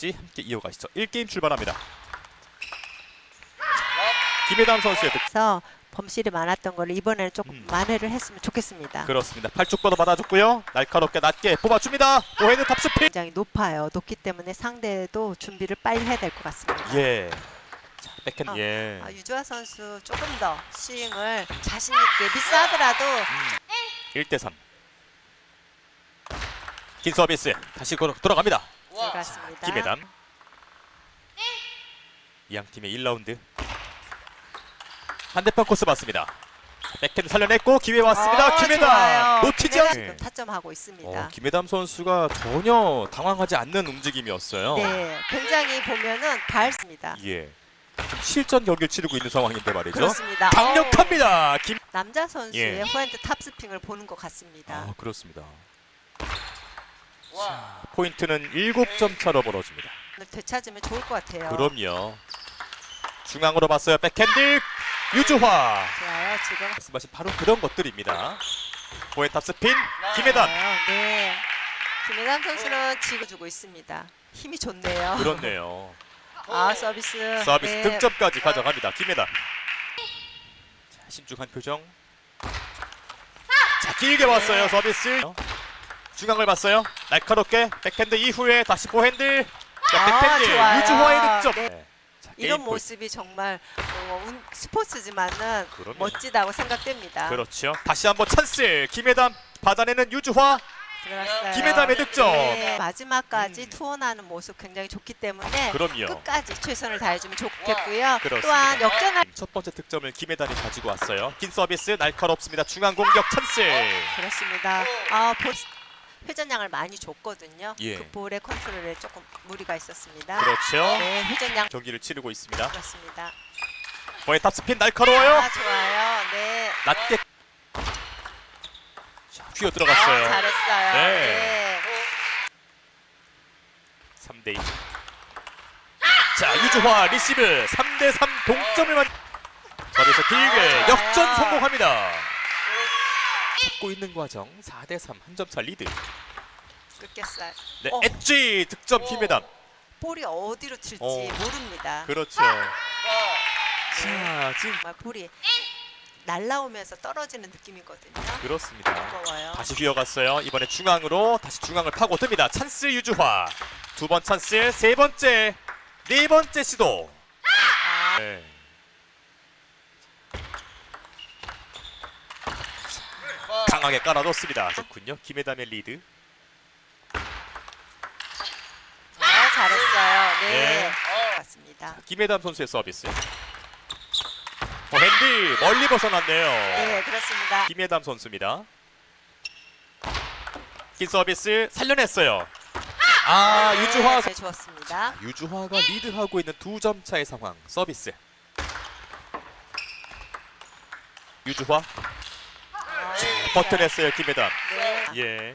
될지 함께 이어가시죠. 1게임 출발합니다. 김혜담 선수의 득. 그래서 범실이 많았던 걸 이번에는 조금 음. 만회를 했으면 좋겠습니다. 그렇습니다. 팔쪽 뻗어 받아줬고요. 날카롭게 낮게 뽑아줍니다. 오해는 탑스핀. 굉장히 높아요. 높기 때문에 상대도 준비를 빨리 해야 될 것 같습니다. 예. 자, 백핸드. 아, 예. 아, 유주아 선수 조금 더 스윙을 자신 있게 미스하더라도 1대 3. 긴 서비스 다시 돌아갑니다. 들어갔습니다. 김혜담. 이양 팀의 1라운드. 반대편 코스 봤습니다. 백핸드 살려냈고 기회 왔습니다. 어, 김혜담 좋아요. 놓치지 않. 지금 타점하고 있습니다. 어, 김혜담 선수가 전혀 당황하지 않는 움직임이었어요. 네, 굉장히 보면은 밝습니다. 예. 지금 실전 경기를 치르고 있는 상황인데 말이죠. 그렇습니다. 어, 강력합니다. 김. 남자 선수의 예. 후핸드 탑스핑을 보는 것 같습니다. 아 그렇습니다. 자, 포인트는 7점 차로 벌어집니다. 되찾으면 좋을 것 같아요. 그럼요. 중앙으로 봤어요. 백핸드 유주화. 좋아요. 지금 말씀하신 바로 그런 것들입니다. 스핀 김혜담. 좋아요. 네. 김혜담 선수는 지고 주고 있습니다. 힘이 좋네요. 그렇네요. 아 서비스. 서비스 네. 득점까지 가져갑니다. 김혜담. 자, 신중한 표정. 자 길게 왔어요 서비스. 중앙을 봤어요. 날카롭게 백핸드 이후에 다시 포핸드. 자, 아, 백핸드 좋아요. 유주화의 득점. 네. 네. 자, 이런 게임 포인트. 모습이 정말 어, 운- 스포츠지만은 그럼요. 멋지다고 생각됩니다. 그렇죠. 다시 한번 찬스. 김혜담 받아내는 유주화. 들어갔어요. 김혜담의 득점. 네, 마지막까지 음. 투혼하는 모습 굉장히 좋기 때문에 그럼요. 끝까지 최선을 다해주면 좋겠고요. 그렇습니다. 또한 역전할 첫 번째 득점을 김혜담이 가지고 왔어요. 긴 서비스 날카롭습니다. 중앙 공격 찬스. 그렇습니다. 아, 볼 회전량을 많이 줬거든요. 예. 그 볼의 컨트롤에 조금 무리가 있었습니다. 그렇죠. 네, 회전량 경기를 치르고 있습니다. 그렇습니다. 거의 탑스핀 날카로워요. 아, 좋아요. 네. 낮게 자, 휘어 아, 들어갔어요. 잘했어요. 네. 네. 3대 2. 자, 유주화 리시브 3대 3 동점을 만 저에서 길게 아, 역전 좋아요. 성공합니다. 잡고 있는 과정 4대 3 한 점 차 리드. 뜯겼어요. 네, 어. 엣지 득점 김혜담. 볼이 어디로 튈지 어. 모릅니다. 그렇죠. 자, 지금 정말 볼이 날라오면서 떨어지는 느낌이거든요. 그렇습니다. 무거워요. 다시 휘어갔어요. 이번에 중앙으로 다시 중앙을 파고 뜹니다. 찬스 유주화. 두 번 찬스, 세 번째, 네 번째 시도. 아, 네. 강하게 깔아놓습니다. 좋군요. 김혜담의 리드. 아, 잘했어요. 네. 네. 맞습니다. 김혜담 선수의 서비스. 어, 핸디 멀리 벗어났네요. 네, 그렇습니다. 김혜담 선수입니다. 긴 서비스 살려냈어요. 아 유주화 네, 좋았습니다. 유주화가 리드하고 있는 두 점 차의 상황 서비스 유주화 아, 버텨냈어요 김혜담 네. 예.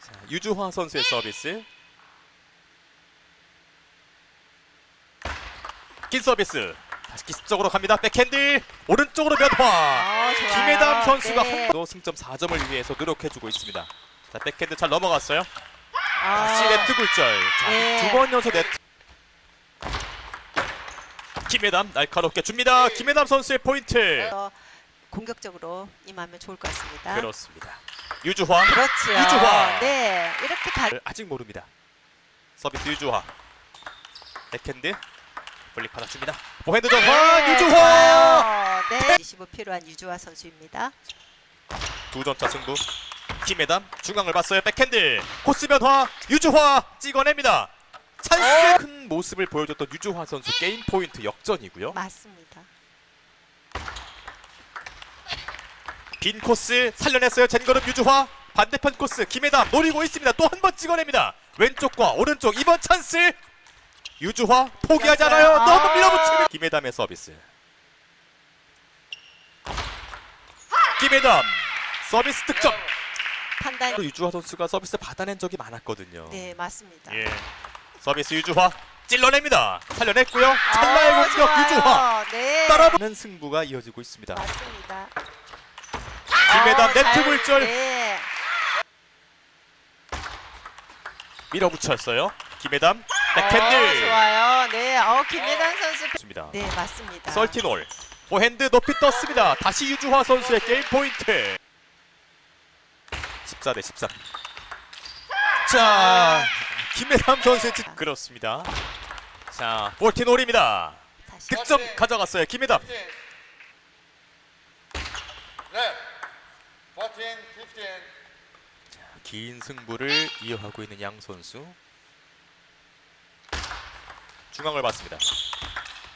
자, 유주화 선수의 서비스 긴 서비스 다시 기습적으로 갑니다 백핸드 오른쪽으로 면화 아, 좋아요. 김혜담 선수가 네. 한번더 승점 4점을 위해서 노력해주고 있습니다 자 백핸드 잘 넘어갔어요 아, 다시 네트 굴절. 네. 두 번 연속 네트. 김혜담 날카롭게 줍니다. 김혜담 선수의 포인트. 어, 공격적으로 임하면 좋을 것 같습니다. 그렇습니다. 유주화 그렇죠. 유주화. 네, 이렇게 가. 아직 모릅니다. 서비스 유주화. 백핸드 볼리 받아줍니다. 포핸드 전환 네, 유주화. 좋아요. 네, 리시브 필요한 유주화 선수입니다. 두 점차 승부. 김혜담 중앙을 봤어요. 백핸드 코스 변화 유주화 찍어냅니다. 찬스 큰 모습을 보여줬던 유주화 선수 게임 포인트 역전이고요. 맞습니다. 빈 코스 살려냈어요. 젠거름 유주화 반대편 코스 김혜담 노리고 있습니다. 또 한 번 찍어냅니다. 왼쪽과 오른쪽 이번 찬스 유주화 포기하지 않아요. 아. 너무 밀어붙이는 김혜담의 서비스. 김혜담 서비스 득점. 판단. 유주화 선수가 서비스 받아낸 적이 많았거든요. 네, 맞습니다. 예. 서비스 유주화 찔러냅니다. 살려냈고요. 아, 찰나의 공격. 유주화 네, 따라붙는 승부가 이어지고 있습니다. 맞습니다. 김혜담 아, 네트 잘- 굴절. 네. 밀어붙였어요. 김혜담 백핸드. 어, 좋아요. 네, 어, 김예단 선수. 좋습니다. 네, 맞습니다. 설티놀 포핸드 높이 떴습니다. 다시 유주화 선수의 게임 포인트. 14 대 14. 자, 김혜담 선수의 집 그렇습니다. 자, 볼티놀입니다. 다시. 득점 가져갔어요. 김혜담. Left. 14, 15. 긴 승부를 이어가고 있는 양 선수. 중앙을 봤습니다.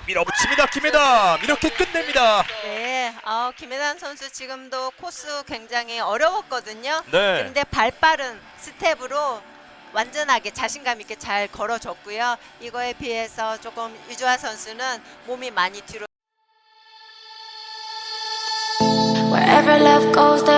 밀어붙입니다. 김혜담 이렇게 끝냅니다. 네, 어, 김혜단 선수 지금도 코스 굉장히 어려웠거든요. 네. 근데 발빠른 스텝으로 완전하게 자신감 있게 잘 걸어줬고요. 이거에 비해서 조금 유주아 선수는 몸이 많이 뒤로 Wherever love goes, there